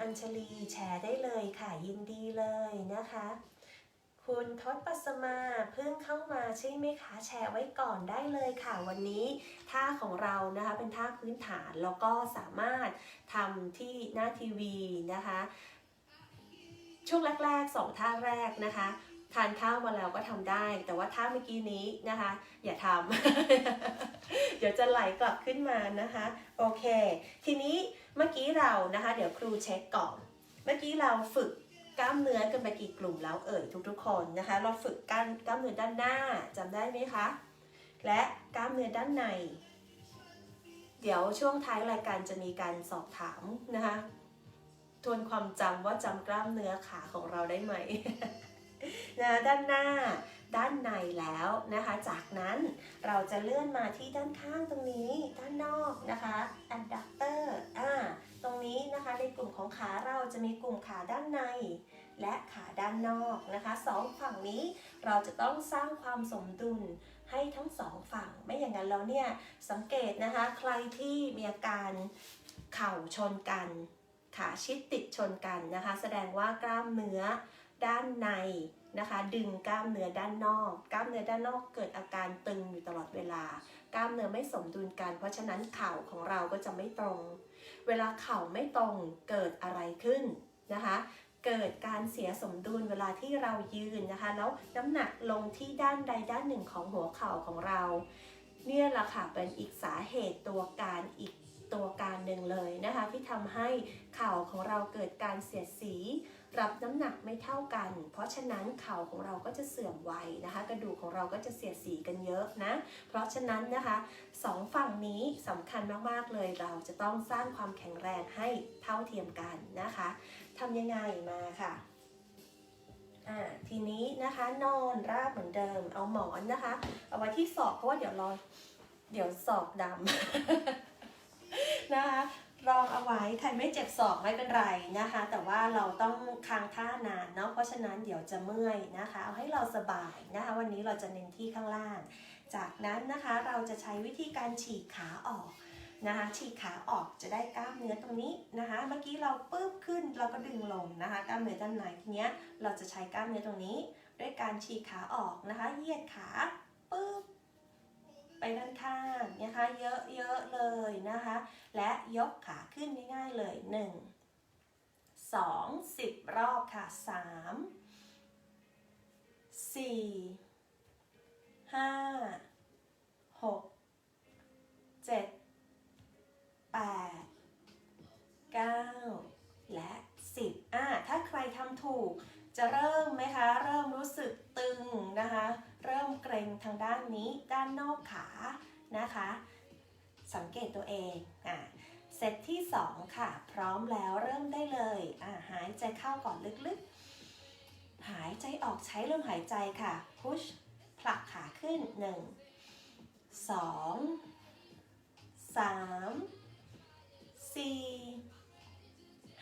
อัญชลีแชร์ได้เลยค่ะยินดีเลยนะคะ คุณทศปัสมาเพิ่งเข้ามาใช่ไหมคะแชร์ไว้ก่อนได้เลยค่ะ วันนี้ท่าของเรานะคะเป็นท่าพื้นฐานแล้วก็สามารถทำที่หน้าทีวีนะคะ ช่วงแรกๆสองท่าแรกนะคะ ทานข้าวมาแล้วก็ทำได้ แต่ว่าท่าเมื่อกี้นี้นะคะ อย่าทำ เดี๋ยวจะไหลกลับขึ้นมานะคะ โอเค ทีนี้เมื่อกี้เรานะคะ เดี๋ยวครูเช็คก่อน เมื่อกี้เราฝึกกล้ามเนื้อกันไปกี่กลุ่มแล้วเอ่ยทุกๆ คนนะคะ เราฝึกกล้ามกล้ามเนื้อด้านหน้าจำได้ไหมคะ และกล้ามเนื้อด้านใน เดี๋ยวช่วงท้ายรายการจะมีการสอบถามนะคะ ทวนความจำว่าจำกล้ามเนื้อขาของเราได้ไหม นะด้านหน้าด้านในแล้วนะคะ จากนั้นเราจะเลื่อนมาที่ด้านข้างตรงนี้ด้านนอกนะคะ adductor อ่าตรงนี้นะคะในกลุ่มของขาเราจะมีกลุ่มขาด้านใน และขาด้านนอกนะคะสองฝั่งนี้เราจะต้องสร้างความสมดุลให้ทั้งสองฝั่ง ไม่อย่างนั้นแล้วเนี่ยสังเกตนะคะใครที่มีอาการเข่าชนกัน ขาชิดติดชนกันนะคะ แสดงว่ากล้ามเนื้อ ด้านในนะคะ ดึงกล้ามเนื้อด้านนอก กล้ามเนื้อด้านนอกเกิดอาการตึงอยู่ตลอดเวลา กล้ามเนื้อไม่สมดุลกัน เพราะฉะนั้นเข่าของเราก็จะไม่ตรง เวลาเข่าไม่ตรงเกิดอะไรขึ้นนะคะ เกิดการเสียสมดุลเวลาที่เรายืนนะคะ แล้วน้ำหนักลงที่ด้านใดด้านหนึ่งของหัวเข่าของเรา เนี่ยแหละค่ะเป็นอีกสาเหตุตัวการอีกตัวการหนึ่งเลยนะคะ ที่ทำให้เข่าของเราเกิดการเสียดสี รับน้ำหนักไม่เท่ากัน เพราะฉะนั้นเข่าของเราก็จะเสื่อมไวนะคะ กระดูกของเราก็จะเสียดสีกันเยอะนะ เพราะฉะนั้นนะคะสองฝั่งนี้สำคัญมากๆเลย เราจะต้องสร้างความแข็งแรงให้เท่าเทียมกันนะคะทำยังไงมาค่ะอ่าทีนี้นะคะนอนราบเหมือนเดิม เอาหมอนนะคะ เอาไว้ที่ศอกเพราะว่าเดี๋ยวรอเดี๋ยวศอกดำนะคะ รองเอาไว้ใครไม่เจ็บศอกไม่เป็นไรนะคะ แต่ว่าเราต้องค้างท่านานเนาะเพราะฉะนั้นเดี๋ยวจะเมื่อยนะคะ เอาให้เราสบายนะคะ วันนี้เราจะเน้นที่ข้างล่าง จากนั้นนะคะเราจะใช้วิธีการฉีกขาออกนะคะฉีกขาออกจะได้กล้ามเนื้อตรงนี้นะคะ เมื่อกี้เราปึ๊บขึ้นเราก็ดึงลงนะคะกล้ามเนื้อด้านในทีเนี้ยเราจะใช้กล้ามเนื้อตรงนี้ ด้วยการฉีกขาออกนะคะ เหยียดขาปึ๊บ ไปด้านข้างนะคะเยอะๆเลยนะคะ และยกขาขึ้นง่ายๆเลย 1 2 10 รอบค่ะ 3 4 5 6 7 8 9 และ 10อ่าถ้าใครทำถูกจะเริ่มไหมคะ เริ่มรู้สึก ตึงนะคะ เริ่มเกร็งทางด้านนี้ด้านนอกขานะคะ สังเกตตัวเองอะเซตที่ 2 ค่ะ พร้อมแล้วเริ่มได้เลยอะหายใจเข้าก่อนลึกๆ หายใจออกใช้ลมหายใจค่ะ พุชผลักขาขึ้น 1 2 3 4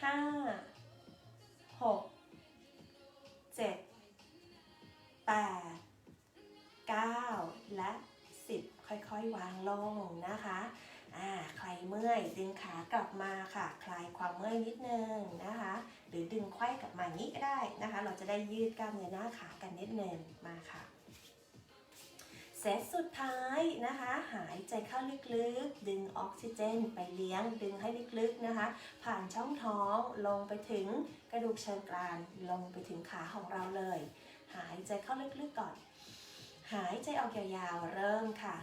5 6 ลงนะคะอ่าใครเมื่อยดึงขากลับมาค่ะ คลายความเมื่อยนิดนึงนะคะ หรือดึงไขว้กลับมาย่างนี้ก็ได้นะคะ เราจะได้ยืดกล้ามเนื้อหน้าขากันนิดนึงมาค่ะเซตสุดท้ายนะคะ หายใจเข้าลึกๆ ดึงออกซิเจนไปเลี้ยงดึงให้ลึกๆนะคะ ผ่านช่องท้องลงไปถึงกระดูกเชิงกรานลงไปถึงขาของเราเลย หายใจเข้าลึกๆก่อน หายใจออกยาวๆเริ่มค่ะ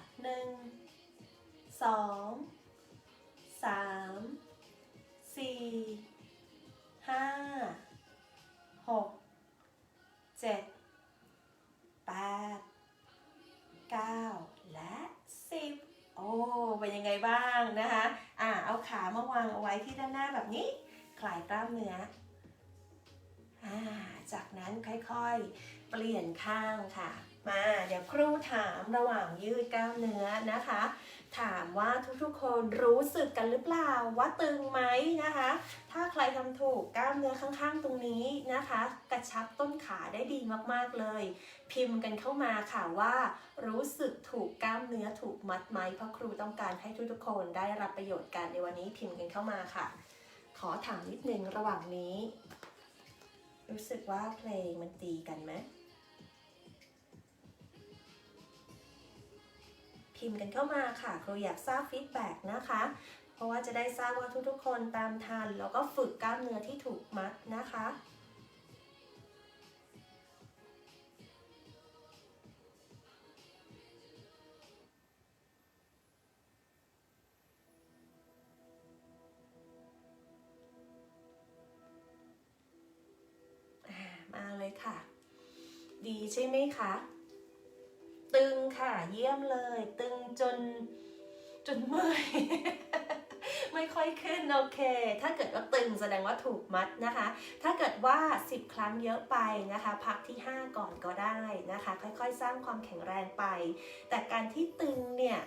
1 2 3 4 5 6 7 8 9และ10โอ้เป็นยังไงบ้างนะคะอ่าเอาขามาวางเอาไว้ที่ด้านหน้าแบบนี้ คลายกล้ามเนื้ออ่าจากนั้นค่อยๆ เปลี่ยนข้างค่ะ มาเดี๋ยวครูถามระหว่างยืดกล้ามเนื้อนะคะ ถามว่าทุกๆคนรู้สึกกันหรือเปล่าว่าตึงไหมนะคะ ถ้าใครทำถูกกล้ามเนื้อข้างๆตรงนี้นะคะ กระชับต้นขาได้ดีมากๆเลย พิมพ์กันเข้ามาค่ะว่า รู้สึกถูกกล้ามเนื้อถูกมัดไหมเพราะครูต้องการให้ทุกๆคนได้รับประโยชน์กันในวันนี้พิมพ์กันเข้ามาค่ะขขอถามนิดนึงระหว่างนี้ รู้สึกว่าเพลงมันตีกันไหม พิมพ์กันเข้ามาค่ะ ครูอยากทราบฟีดแบ็กนะคะ เพราะว่าจะได้ทราบว่าทุกๆ คนตามทัน แล้วก็ฝึกกล้ามเนื้อที่ถูกมัดนะคะมาเลยค่ะ ดีใช่ไหมคะ ตึงค่ะเยี่ยมเลย ตึงจนจนเมื่อยไม่ค่อยขึ้นโอเค ถ้าเกิดว่าตึงแสดงว่าถูกมัดนะคะ ถ้าเกิดว่า 10 ครั้งเยอะไปนะคะ พักที่ 5 ก่อนก็ได้นะคะ ค่อยๆ สร้างความแข็งแรงไป แต่การที่ตึงเนี่ย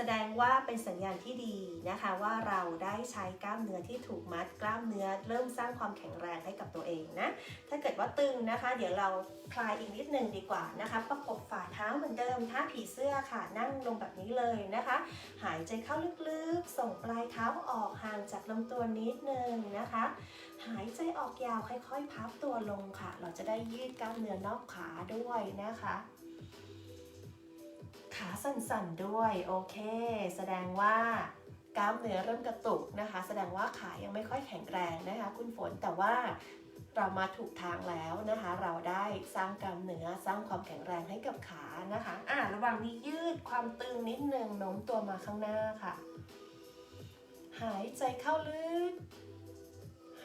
แสดงว่าเป็นสัญญาณที่ดีนะคะว่าเราได้ใช้กล้ามเนื้อที่ถูกมัดกล้ามเนื้อ เริ่มสร้างความแข็งแรงให้กับตัวเองนะ ถ้าเกิดว่าตึงนะคะ เดี๋ยวเราคลายอีกนิดนึงดีกว่านะคะ ประกบฝ่าเท้าเหมือนเดิมท่าผีเสื้อค่ะ นั่งลงแบบนี้เลยนะคะ หายใจเข้าลึกๆ ส่งปลายเท้าออกห่างจากลำตัวนิดนึงนะคะ หายใจออกยาวค่อยๆ พับตัวลงค่ะ เราจะได้ยืดกล้ามเนื้อนอกขาด้วยนะคะ ขาสั่นๆด้วยโอเค แสดงว่ากล้ามเนื้อเริ่มกระตุกนะคะ แสดงว่าขายังไม่ค่อยแข็งแรงนะคะ คุณฝนแต่ว่าเรามาถูกทางแล้วนะคะ เราได้สร้างกล้ามเนื้อสร้างความแข็งแรงให้กับขานะคะอะระหว่างนี้ยืดความตึงนิดนึงโน้มตัวมาข้างหน้าค่ะ หายใจเข้าลึก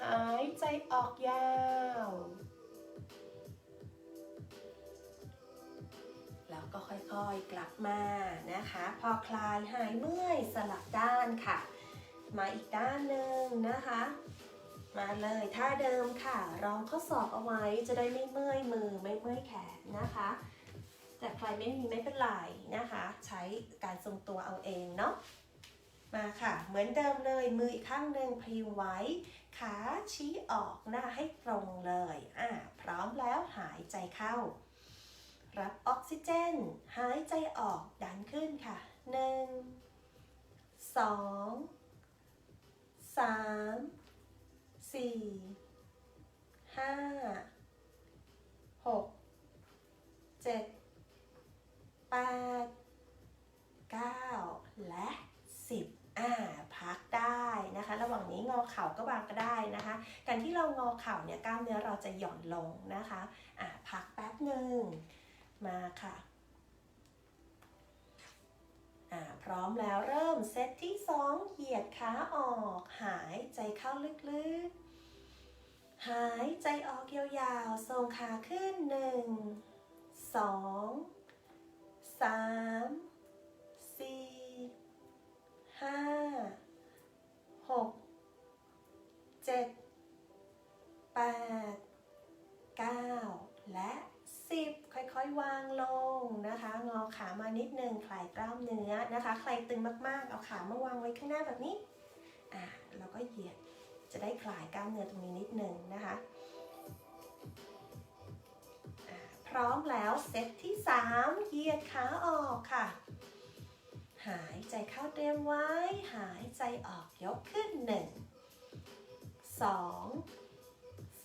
หายใจออกยาว แล้วก็ค่อยๆกลับมานะคะ พอคลายหายเมื่อยสลับด้านค่ะ มาอีกด้านหนึ่งนะคะ มาเลยท่าเดิมค่ะรองข้อศอกเอาไว้จะได้ไม่เมื่อยมือไม่เมื่อยแขนนะคะ แต่ใครไม่มีไม่เป็นไรนะคะ ใช้การทรงตัวเอาเองเนาะมาค่ะ เหมือนเดิมเลยมืออีกข้างหนึ่งพยุงไว้ ขาชี้ออกหน้าให้ตรงเลย อะพร้อมแล้วหายใจเข้า รับออกซิเจน หายใจออกดันขึ้นค่ะหนึ่งสองสามสี่ห้าหกเจ็ดแปดเก้าและสิบอ่า พักได้นะคะ ระหว่างนี้งอเข่าก็บางก็ได้นะคะ การที่เรางอเข่าเนี่ยกล้ามเนื้อเราจะหย่อนลงนะคะ อ่า พักแป๊บหนึ่ง มาค่ะพร้อมแล้วเริ่มเซตที่ 2 เหยียดขาออก หายใจเข้าลึกๆ หายใจออกยาวๆส่งขาขึ้น 1 2 3 4 5 6 7 8 9 และ 10 ค่อยๆ วางลงนะคะ งอขามานิดนึงคลายกล้ามเนื้อนะคะ ใครตึงมากๆ เอาขามาวางไว้ข้างหน้าแบบนี้ อ่าแล้วก็เหยียด จะได้คลายกล้ามเนื้อตรงนี้นิดนึงนะคะพร้อมแล้วเซตที่ 3 เหยียดขาออกค่ะ หายใจเข้าเตรียมไว้ หายใจออกยกขึ้น 1 2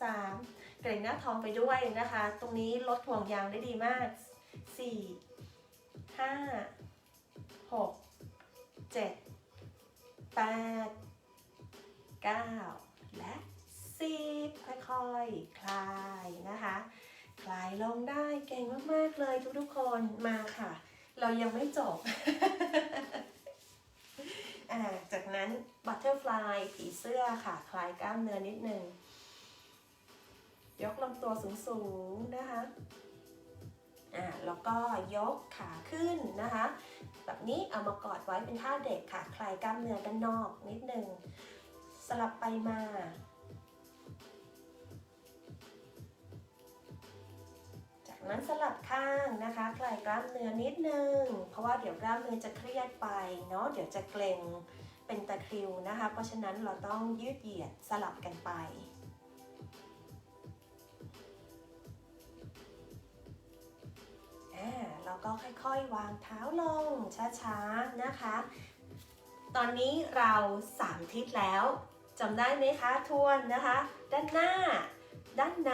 3 เกร็งหน้าท้องไปด้วยนะคะ ตรงนี้ลดห่วงยางได้ดีมาก 4 5 6 7 8 9 และ 10 ค่อยๆ คลายนะคะ คลายลงได้เก่งมากๆเลยทุกๆคนมาค่ะ เรายังไม่จบอ่าจากนั้นบัตเตอร์ฟลายผีเสื้อค่ะ คลายกล้ามเนื้อนิดนึง ตัวสูงๆนะคะอ่าแล้วก็ยกขาขึ้นนะคะ แบบนี้เอามากอดไว้เป็นท่าเด็กค่ะ คลายกล้ามเนื้อด้านนอกนิดนึง สลับไปมาจากนั้นสลับข้างนะคะ คลายกล้ามเนื้อนิดนึง เพราะว่าเดี๋ยวกล้ามเนื้อจะเครียดไปเนาะ เดี๋ยวจะเกร็งเป็นตะคริวนะคะ เพราะฉะนั้นเราต้องยืดเหยียดสลับกันไป แล้วก็ค่อยๆ วางเท้าลงช้าๆ นะคะ ตอนนี้เราสามทิศแล้วจำได้ไหมคะทวนนะคะ ด้านหน้า ด้านใน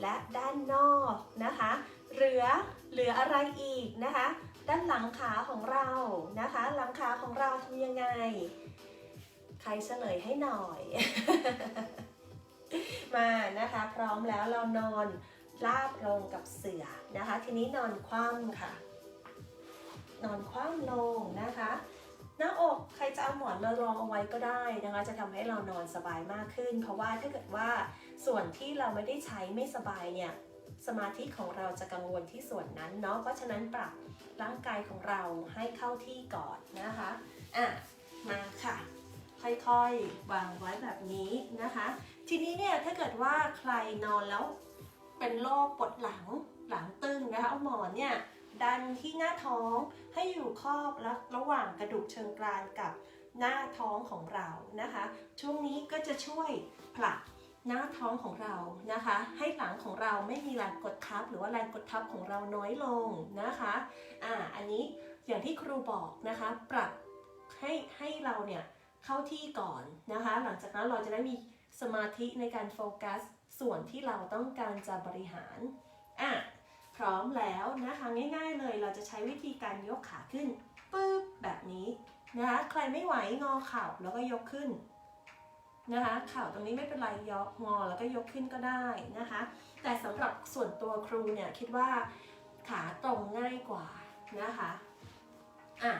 และด้านนอกนะคะ เหลือเหลืออะไรอีกนะคะ ด้านหลังขาของเรานะคะ หลังขาของเราทำยังไง ใครเฉลยให้หน่อย มานะคะ พร้อมแล้วเรานอน ราบลงกับเสือนะคะ ทีนี้นอนคว่ำค่ะ นอนคว่ำลงนะคะ หน้าอกใครจะเอาหมอนมารองเอาไว้ก็ได้นะคะ จะทำให้เรานอนสบายมากขึ้น เพราะว่าถ้าเกิดว่าส่วนที่เราไม่ได้ใช้ไม่สบายเนี่ยสมาธิของเราจะกังวลที่ส่วนนั้นเนาะ เพราะฉะนั้นปรับร่างกายของเราให้เข้าที่ก่อนนะคะ อะ มาค่ะ ค่อยๆ วางไว้แบบนี้นะคะ ทีนี้เนี่ยถ้าเกิดว่าใครนอนแล้ว เป็นโรคปวดหลังหลังตึงนะคะเอาหมอนเนี่ยดันที่หน้าท้องให้อยู่ครอบและระหว่างกระดูกเชิงกรานกับหน้าท้องของเรานะคะ ช่วงนี้ก็จะช่วยผลักหน้าท้องของเรานะคะ ให้หลังของเราไม่มีแรงกดทับ หรือว่าแรงกดทับของเราน้อยลงนะคะอ่าอันนี้อย่างที่ครูบอกนะคะ ปรับให้ให้เราเนี่ยเข้าที่ก่อนนะคะ หลังจากนั้นเราจะได้มีสมาธิในการโฟกัส ส่วนที่เราต้องการจะบริหารอะพร้อมแล้วนะคะง่าย ๆ เลยเราจะใช้วิธีการยกขาขึ้นปึ๊บแบบนี้นะคะใครไม่ไหวงอเข่าแล้วก็ยกขึ้นนะคะเข่าตรงนี้ไม่เป็นไรยกงอแล้วก็ยกขึ้นก็ได้นะคะ แต่สำหรับส่วนตัวครูเนี่ยคิดว่าขาตรงง่ายกว่านะคะอะ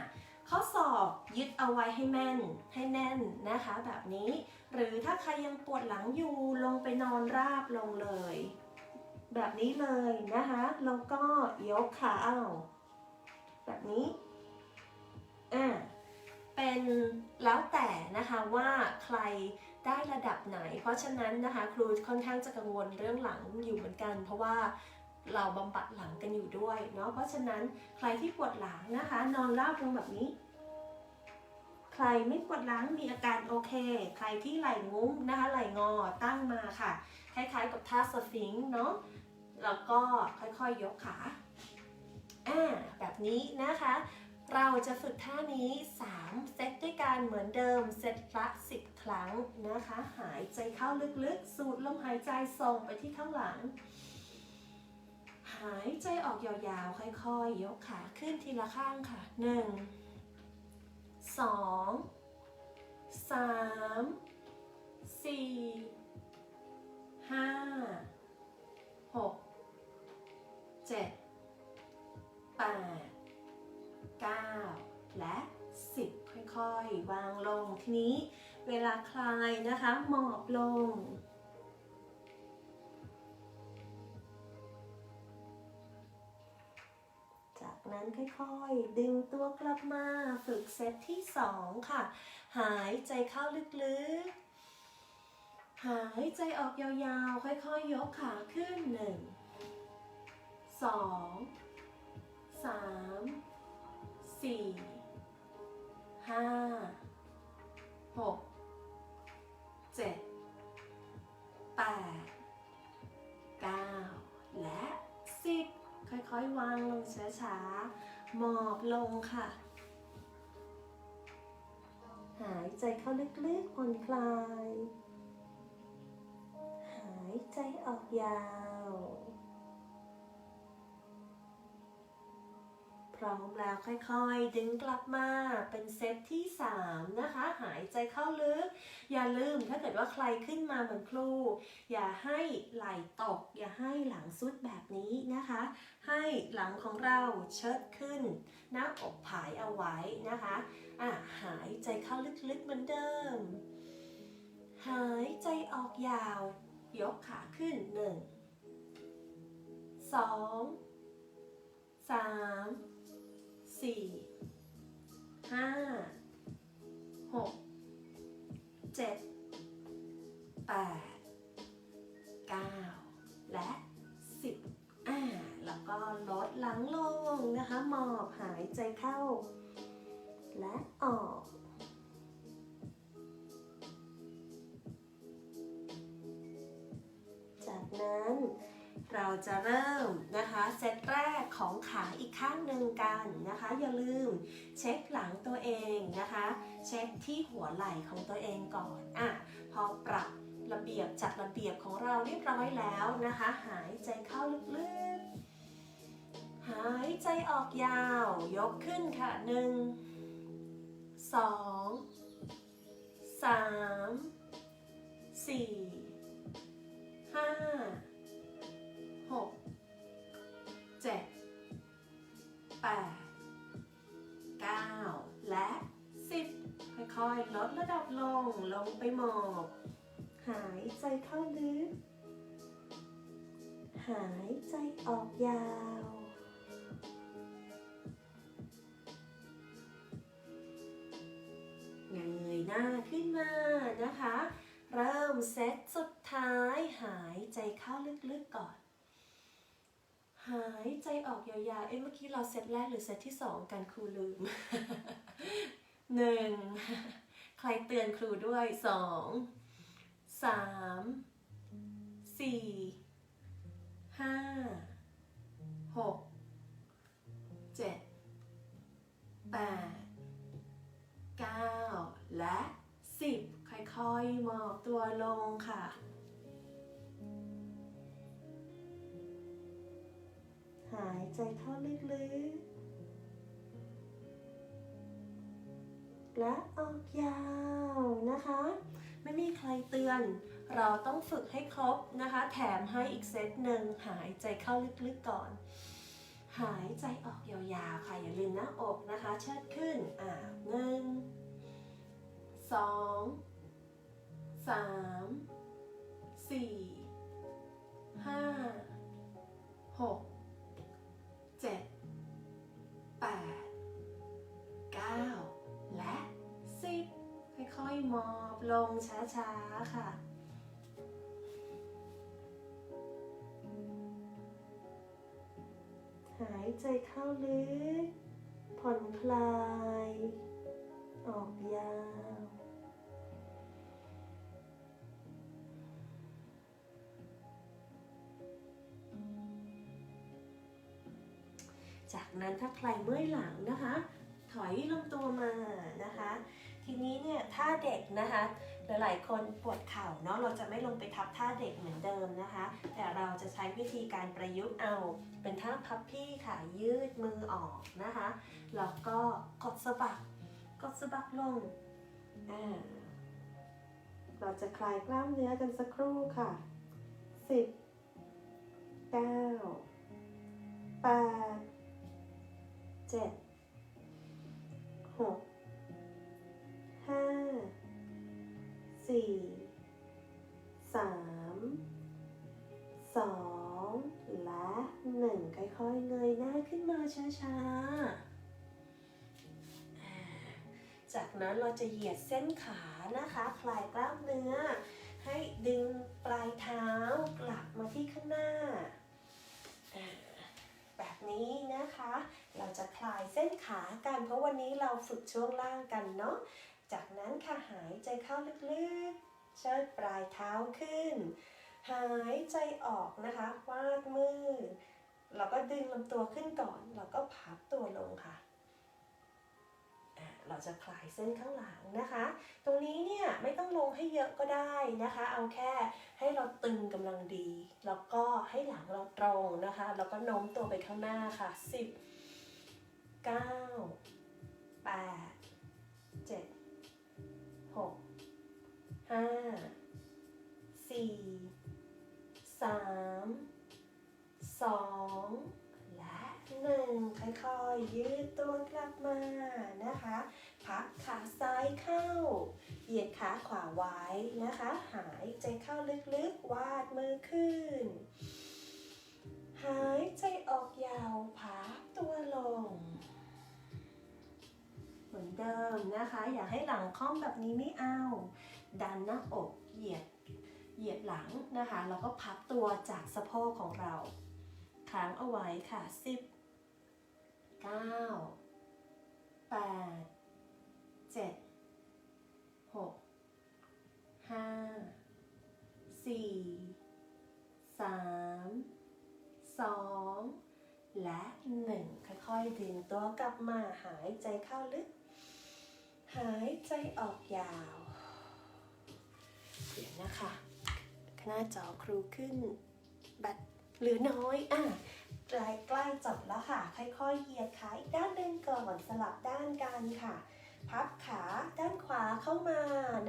ข้อศอกยึดเอาไว้ให้แม่นให้แน่นนะคะ แบบนี้ หรือถ้าใครยังปวดหลังอยู่ลงไปนอนราบลงเลย แบบนี้เลยนะคะแล้วก็ยกขาเอาแบบนี้อ่าเป็นแล้วแต่นะคะว่าใครได้ระดับไหน เพราะฉะนั้นนะคะครูค่อนข้างจะกังวลเรื่องหลังอยู่เหมือนกัน เพราะว่า เราบำบัดหลังกันอยู่ด้วยเนาะเพราะฉะนั้นใครที่ปวดหลังนะคะ นอนราบลงแบบนี้ ใครไม่ปวดหลังมีอาการโอเค ใครที่ไหล่งุ้มนะคะไหล่งอตั้งมาค่ะ คล้ายๆกับท่าสฟิงค์เนาะแล้วก็ค่อยๆยกขาอ่าแบบนี้นะคะ เราจะฝึกท่านี้ 3 เซตด้วยกันเหมือนเดิม เซตละ10 ครั้งนะคะ หายใจเข้าลึกๆ สูดลมหายใจส่งไปที่ข้างหลัง หายใจออกยาวๆ ค่อยๆ ยกขาขึ้นทีละข้างค่ะ 1 2 3 4 5หกเจ็ดแปดเก้าและสิบค่อยๆ วางลงทีนี้เวลาคลายนะคะ หมอบลง้นค่อยๆ ดึงตัวกลับมาฝึกเซตที่สองค่ะ หายใจเข้าลึกๆ หายใจออกยาวๆ ค่อยๆ ยกขาขึ้นหนึ่งสองสามสี่ห้าหกเจ็ด6 7 8 ค่อยวางลงช้าๆหมอบลงค่ะ หายใจเข้าลึกๆผ่อนคลาย หายใจออกยาว พร้อมแล้วค่อยๆ ดึงกลับมาเป็นเซตที่ 3 นะคะ หายใจเข้าลึก อย่าลืมถ้าเกิดว่าใครขึ้นมาเหมือนครู อย่าให้ไหล่ตก อย่าให้หลังสุดแบบนี้นะคะ ให้หลังของเราเชิดขึ้น หน้าอกผายเอาไว้นะคะอะหายใจเข้าลึกๆเหมือนเดิม หายใจออกยาว ยกขาขึ้นหนึ่ง สี่ห้าหกเจ็ดแปดเก้าและสิบอ่าแล้วก็ลดหลังลงนะคะหมอบหายใจเข้า และออกจากนั้น เราจะเริ่มนะคะเซตแรกของขาอีกข้างหนึ่งกันนะคะ อย่าลืมเช็คหลังตัวเองนะคะ เช็คที่หัวไหล่ของตัวเองก่อนอะพอปรับระเบียบจัดระเบียบของเราเรียบร้อยแล้วนะคะ หายใจเข้าลึกๆ หายใจออกยาว ยกขึ้นค่ะหนึ่งสองสามสี่ห้า หกเจ็ดแปดเก้าและสิบค่อยๆ ลดระดับลงลงไปหมอบหายใจเข้าลึก หายใจออกยาวเงยหน้าขึ้นมานะคะ เริ่มเซตสุดท้ายหายใจเข้าลึกๆก่อน หายใจออกยาวๆ เอ๊ะเมื่อกี้เราเซตแรกหรือเซตที่สองกันครูลืมหนึ่งใครเตือนครูด้วยสองสามสี่ห้าหกเจ็ดแปด9และ10ค่อยๆ หมอบตัวลงค่ะ หายใจเข้าลึกๆ และออกยาวนะคะ ไม่มีใครเตือน เราต้องฝึกให้ครบนะคะ แถมให้อีกเซตหนึ่งหายใจเข้าลึกๆก่อน หายใจออกยาวๆ ค่ะ อย่าลืมหน้าอกนะคะ เชิดขึ้น อ่าหนึ่งสองสามสี่ห้าหก เจ็ดแปดเก้าและสิบค่อยๆมอบลงช้าๆค่ะหายใจเข้าลึก ผ่อนคลาย ออกยาว จากนั้นถ้าใครเมื่อยหลังนะคะ ถอยลำตัวมานะคะ ทีนี้เนี่ยท่าเด็กนะคะ หลายๆ คนปวดเข่าเนาะเราจะไม่ลงไปทับท่าเด็กเหมือนเดิมนะคะ แต่เราจะใช้วิธีการประยุกต์เอาเป็นท่าพับพี่ค่ะยืดมือออกนะคะแล้วก็กดสะบักกดสะบักลงอ่าเราจะคลายกล้ามเนื้อกันสักครู่ค่ะสิบเก้าแปด เจ็ดหกห้าสี่สามสองและหนึ่งค่อยๆ เงยหน้าขึ้นมาช้าๆอ่าจากนั้นเราจะเหยียดเส้นขานะคะ คลายกล้ามเนื้อ ให้ดึงปลายเท้ากลับมาที่ข้างหน้า นี้นะคะ เราจะคลายเส้นขากัน เพราะวันนี้เราฝึกช่วงล่างกันเนาะ จากนั้นค่ะหายใจเข้าลึกๆ เชิดปลายเท้าขึ้น หายใจออกนะคะวาดมือ เราก็ดึงลำตัวขึ้นก่อน เราก็พับตัวลงค่ะ เราจะคลายเส้นข้างหลังนะคะ ตรงนี้เนี่ยไม่ต้องลงให้เยอะก็ได้นะคะ เอาแค่ให้เราตึงกำลังดี แล้วก็ให้หลังเราตรงนะคะ แล้วก็โน้มตัวไปข้างหน้าค่ะ 10 9 8 7 6 5 4 3 2 หนึ่งค่อยๆยืดตัวกลับมานะคะ พักขาซ้ายเข้า เหยียดขาขวาไว้นะคะ หายใจเข้าลึกๆ วาดมือขึ้น หายใจออกยาว พักตัวลง เหมือนเดิมนะคะ อย่าให้หลังคล่อมแบบนี้ไม่เอา ดันหน้าอกเหยียดเหยียดหลังนะคะ แล้วก็พับตัวจากสะโพกของเราค้างเอาไว้ค่ะ 10 9 8 7 6 5 4 3 2และ1ค่อยๆดึงตัวกลับมาหายใจเข้าลึก หายใจออกยาวเดี๋ยวนะคะ หน้าจอครูขึ้นแบต หลือน้อยอะใกล้ใกล้จบแล้วค่ะ ค่อยๆเหยียดขาอีกด้านหนึ่งก่อนสลับด้านกันค่ะ พับขาด้านขวาเข้ามา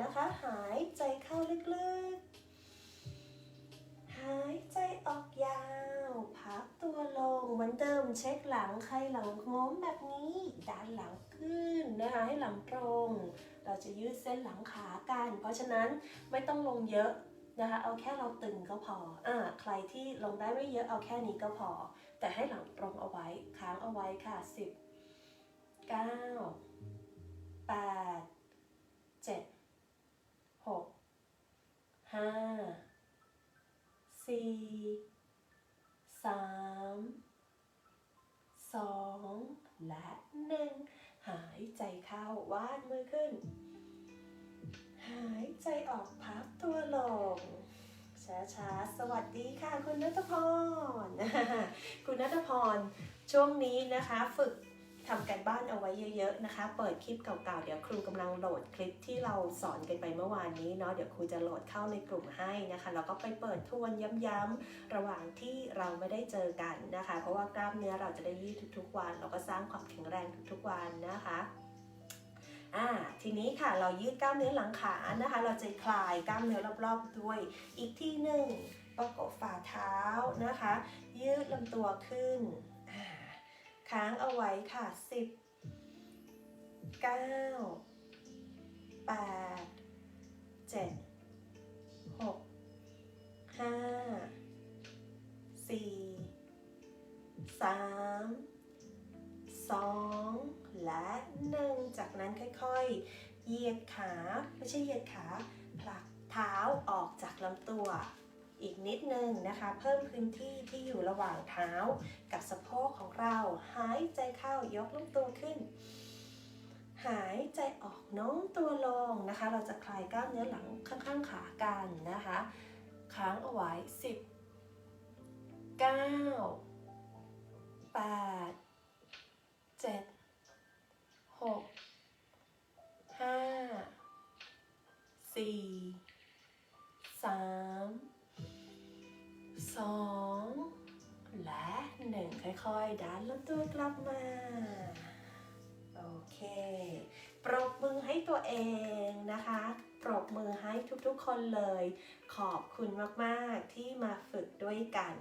นะคะ หายใจเข้าลึกๆ หายใจออกยาว พับตัวลงเหมือนเดิมเช็คหลังใครหลังง้มแบบนี้ด้านหลังขึ้นนะคะให้หลังตรง เราจะยืดเส้นหลังขากัน เพราะฉะนั้นไม่ต้องลงเยอะ นะคะเอาแค่เราตึงก็พออ่าใครที่ลงได้ไม่เยอะเอาแค่นี้ก็พอ แต่ให้หลังตรงเอาไว้ค้างเอาไว้ค่ะ 10 9 8 7 6 5 4 3 2 และ 1 หายใจเข้าวาดมือขึ้น หายใจออกพับตัวลง ช้าๆ สวัสดีค่ะ คุณนัทพร คุณนัทพร ช่วงนี้นะคะฝึกทำกันบ้านเอาไว้เยอะๆนะคะ เปิดคลิปเก่าๆ เดี๋ยวครูกำลังโหลดคลิปที่เราสอนกันไปเมื่อวานนี้เนาะ เดี๋ยวครูจะโหลดเข้าในกลุ่มให้นะคะ แล้วก็ไปเปิดทวนย้ำๆ ระหว่างที่เราไม่ได้เจอกันนะคะ เพราะว่ากล้ามเนื้อเราจะได้ยืดทุกๆวันแล้วก็สร้างความแข็งแรงทุกๆวันนะคะ อ่าทีนี้ค่ะเรายืดกล้ามเนื้อหลังขานะคะ เราจะคลายกล้ามเนื้อรอบๆด้วย อีกที่หนึ่งประกบฝ่าเท้านะคะ ยืดลำตัวขึ้น ค้างเอาไว้ค่ะ 10 9 8 7 6 5 4 3 2 และ1จากนั้นค่อยๆ เหยียดขา ไม่ใช่เหยียดขา ผลักเท้าออกจากลำตัว อีกนิดนึงนะคะ เพิ่มพื้นที่ที่อยู่ระหว่างเท้ากับสะโพกของเรา หายใจเข้ายกลำตัวขึ้น หายใจออกโน้มตัวลงนะคะ เราจะคลายกล้ามเนื้อหลังข้างๆขากันนะคะ ค้างเอาไว้ 10 9 8 7 6 5 4 3 2และ1ค่อยๆ ดันลำตัวกลับมา โอเค ปรบมือให้ตัวเองนะคะ ปรบมือให้ทุกๆคนเลย ขอบคุณมากๆที่มาฝึกด้วยกัน